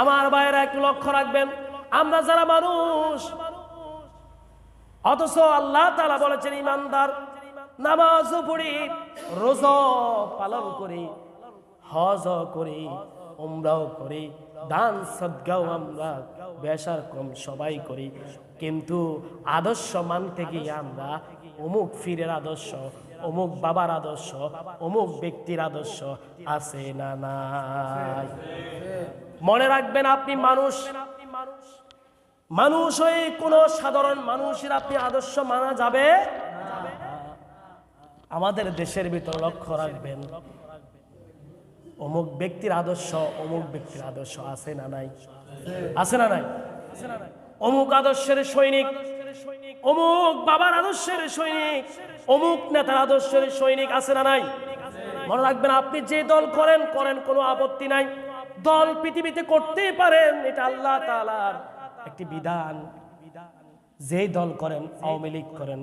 আমার বাইরে একটু লক্ষ্য রাখবেন। আমরা যারা মানুষ, অথচ আল্লাহ তালা বলেছেন, ইমানদার নামাজও পড়ি, রোজ পালন করি, হজ করি, উমরাও করি, দান সদ্গাও আমরা বেশার কম সবাই করি। কিন্তু আদর্শ মানতে গিয়ে আমরা অমুক ফিরের আদর্শ অমুক বাবার আদর্শ, অমুক ব্যক্তির আদর্শ আছে না নাই? মনে রাখবেন আপনি মানুষ। মানুষ হয়ে কোন সাধারণ মানুষের আপনি আদর্শ মানা যাবে? আমাদের দেশের ভিতর লক্ষ্য রাখবেন, অমুক ব্যক্তির আদর্শ, অমুক ব্যক্তির আদর্শ আছে না নাই? আছে না নাই? অমুক আদর্শের সৈনিক, অমুক বাবার আদর্শের সৈনিক অমুক নেতার আদর্শের সৈনিক আছে না নাই? মনে রাখবেন, আপনি যে দল করেন করেন কোনো আপত্তি নাই। দল পৃথিবীতে করতেই পারেন, এটা আল্লাহ তাআলার একটি বিধান। যেই দল করেন, আওয়ামী লীগ করেন,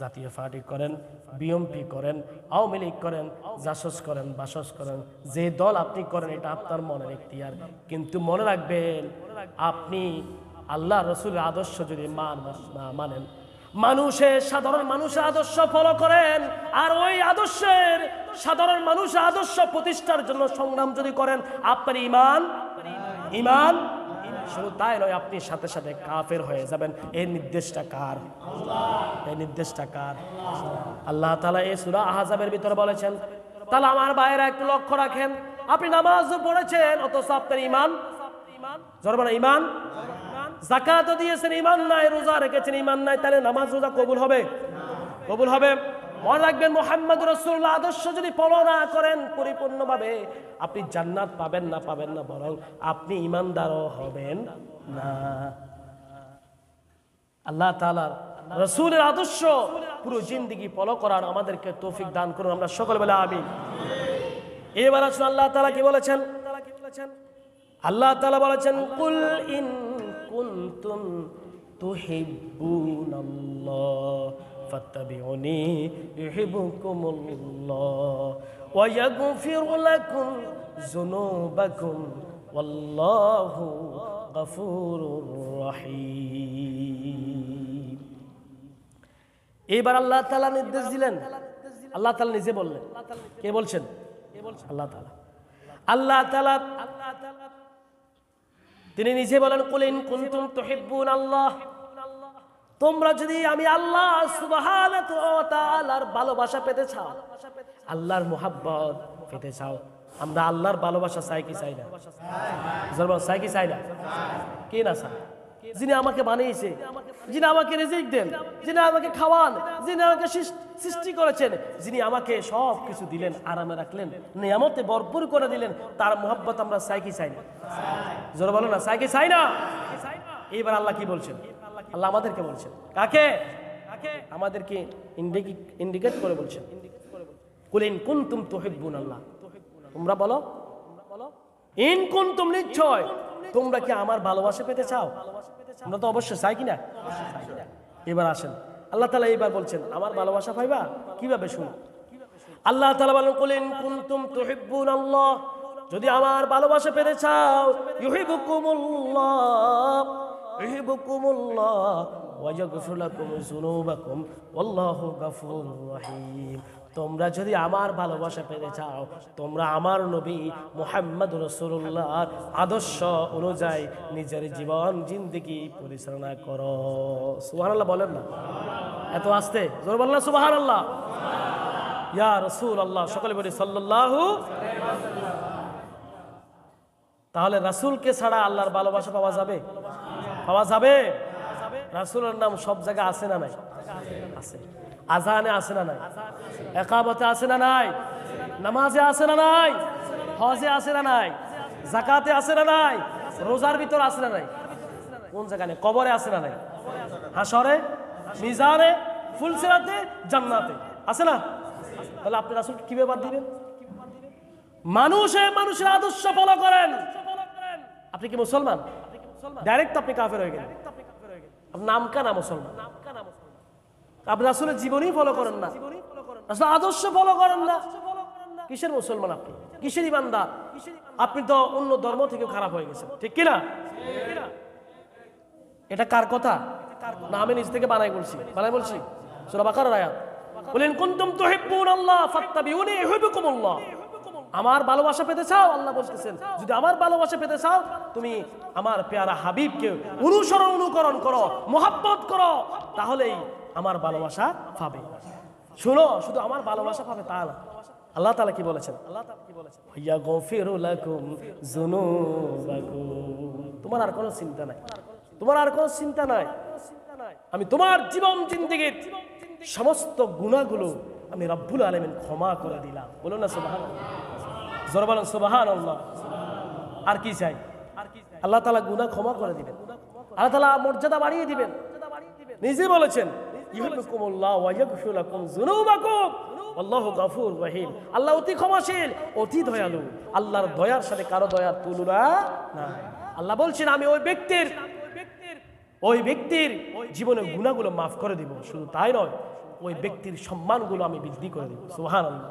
জাতীয় পার্টি করেন, বিএমপি করেন, আওয়ামী লীগ করেন, জাসস করেন, বাসস করেন, যে দল আপনি করেন, এটা আপনার মনের এখতিয়ার। কিন্তু মনে রাখবেন, আপনি আল্লাহ রসুলের আদর্শ যদি মান না মানেন মানুষের সাধারণ মানুষের আদর্শ ফলো করেন, আর ওই আদর্শের সাধারণ মানুষের আদর্শ প্রতিষ্ঠার জন্য সংগ্রাম যদি করেন, আপনার ইমান ইমান, শুধু তাই নয়, আপনি সাথে সাথে কাফের হয়ে যাবেন। এই নির্দেশটা কার? এই নির্দেশটা কার? আল্লাহ তালা এই সুরা আহাজাবের ভিতরে বলেছেন, তাহলে আমার বাইরে একটু লক্ষ্য রাখেন, আপনি নামাজ পড়েছেন, অথচ আপনার ইমান জরবানা ইমান জাকাত দিয়েছেন ইমান নাই, রোজা রেখেছেন ইমান নাই, তাহলে নামাজ, রোজা কবুল হবে? কবুল হবে। মনে রাখবেন, মোহাম্মদ রসুল্লাহ আদর্শ যদি ফলো না করেন, পরিপূর্ণভাবে আপনি জান্নাত পাবেন না পাবেন না, বরং আপনি ইমানদারও হবেন না। আল্লাহ তালার রসুলের আদর্শ পুরো জিন্দিগি ফলো করার আমাদেরকে তৌফিক দান করুন, আমরা সকল বেলা আমি এবার আসুন, আল্লাহ তালা কি বলেছেন? আল্লাহ তালা বলেছেন, কুল ইন কুনতুম তুহিব্বুনাল্লাহ ফাত্তাবিউনি ইউহিব্বুকুমুল্লাহ ওয়া ইয়াগফির লাকুম যুনুবাকুম ওয়াল্লাহু গফুরুর রহিম এবার আল্লাহ তাআলা নির্দেশ দিলেন। আল্লাহ তাআলা নিজে বললেন। কে বলছেন? আল্লাহ তাআলা। আল্লাহ তাআলা তিনি নিজে বলেন কুলিন কুনতুম তুহিব্বুন আল্লাহ। তোমরা যদি আমি আল্লাহ সুবহানাহু ভালোবাসা পেতে চাও, আল্লাহর মোহাব্বত পেতে চাও, আমরা আল্লাহর ভালোবাসা চাই কি চাই না? চাই কি চাই না? কে না চাই? যিনি আমাকে বানিয়েছে যিনি আমাকে রিজিক দেন যিনি আমাকে খাওয়ান যিনি আমাকে সৃষ্টি করেছেন যিনি আমাকে সব কিছু দিলেন আরামে রাখলেন নিয়ামতে ভরপুর করে দিলেন তার মোহাব্বত আমরা চাই কি চাই না জোরে বলো না চাই কি চাই না এইবার আল্লাহ কি বলছেন আল্লাহ আমাদেরকে বলছেন কাকে আমাদেরকে ইন্ডিকেট করে বলছেন কুলিন কুনতুম তুহিব্বুন আল্লাহ তোমরা বলো বলো ইন কুনতুম নিশ্চয় তোমরা কি আমার ভালোবাসা পেতে চাও? আমরা তো অবশ্যই চাই কিনা? এবার আসেন। আল্লাহ তালা এইবার বলছেন, আমার ভালোবাসা পাইবা? কীভাবে শুনো আল্লাহ তালা বলেন, কুলিন কুনতুম তুহিব্বুন আল্লাহ যদি আমার ভালোবাসা পেতে চাও, ইউহিবুকুমুল্লাহ। ইউহিবুকুমুল্লাহ। ওয়ায়াগফির লাকুম তোমরা যদি আমার ভালোবাসা পেতে চাও, তোমরা আমার নবী মুহাম্মদ রসুল্লাহর আদর্শ অনুযায়ী নিজের জীবন, জিন্দগি পরিচালনা করো। সুবহানাল্লাহ বলেন না? এত আসতে? জোর বলেন না সুবহানাল্লাহ। ইয়া রসুল আল্লাহ সকলে বলি সাল্লাল্লাহু তাহলে রাসুলকে ছাড়া আল্লাহর ভালোবাসা পাওয়া যাবে? পাওয়া যাবে? রাসূলের নাম সব জায়গায় আছে না নাই? আছে। আজানে আছে না নাই? একামতে আছে না নাই? নামাজে আছে না নাই? হজে আছে না নাই? জাকাতে আছে না নাই? রোজার ভিতর আছে না নাই? কোন জায়গায় নেই? কবরে আছে না নাই? হাসরে মিজানে, ফুলসিরাতে, জান্নাতে। আছে না? তাহলে আপনি রাসূলকে কীভাবে বাদ দিবেন? মানুষে মানুষের আদর্শ ফলো করেন। আপনি কি মুসলমান? ডাইরেক্ট আপনি কাফের হয়ে গেলেন। নাম কানা মুসলমান? আপনি আসলে জীবনই ফলো করেন না। আসলে আদর্শ ফলো করেন না। কিসের মুসলমান আপনি? কিসের ইমানদার? আপনি তো অন্য ধর্ম থেকে খারাপ হয়ে গেছেন। ঠিক কিনা? এটা কার কথা? না, আমি নিজ থেকে বানাই বলছি। বানাই বলছি? সূরা বাকারার আয়াত। বলেন, কুনতুম তুহিব্বুন আল্লাহ ফাত্তাবিউনি ইউহিব্বুকুমুল্লাহ। আমার ভালোবাসা পেতে চাও? আল্লাহ বলতেছেন, যদি আমার ভালোবাসা পেতে চাও, তুমি আমার পেয়ারা হাবিবকে অনুসরণ, অনুকরণ করো, মোহাব্বত করো, তাহলেই আমার ভালোবাসা পাবে। শুনো, শুধু আমার ভালোবাসা পাবে তা না। আল্লাহ তাআলা কি বলেছেন? আল্লাহ কি বলেছেন? ইয়া গফিরু লাকুম যুনুবাকুম। তোমার আর কোনো চিন্তা নাই। তোমার আর কোনো চিন্তা নাই। আমি তোমার জীবন জিন্দিগির সমস্ত গুণাগুলো আমি রব্বুল আলমিন ক্ষমা করে দিলাম। বলুন না সুবাহান জোর বলেন সুবাহান আল্লাহ আর কি চাই? আল্লাহ তালা গুনাহ ক্ষমা করে দিবেন। আল্লাহ তালা মর্যাদা বাড়িয়ে দিবেন। নিজে বলেছেন আল্লাহ অতি ক্ষমাশীল, অতি দয়ালু। আল্লাহর দয়ার সাথে কারও দয়ার তুলনা না আল্লাহ বলছেন, আমি ওই ব্যক্তির ওই ব্যক্তির জীবনের গুণাগুলো মাফ করে দিব। শুধু তাই নয়, ওই ব্যক্তির সম্মানগুলো আমি বৃদ্ধি করে দিব। সুহান আল্লাহ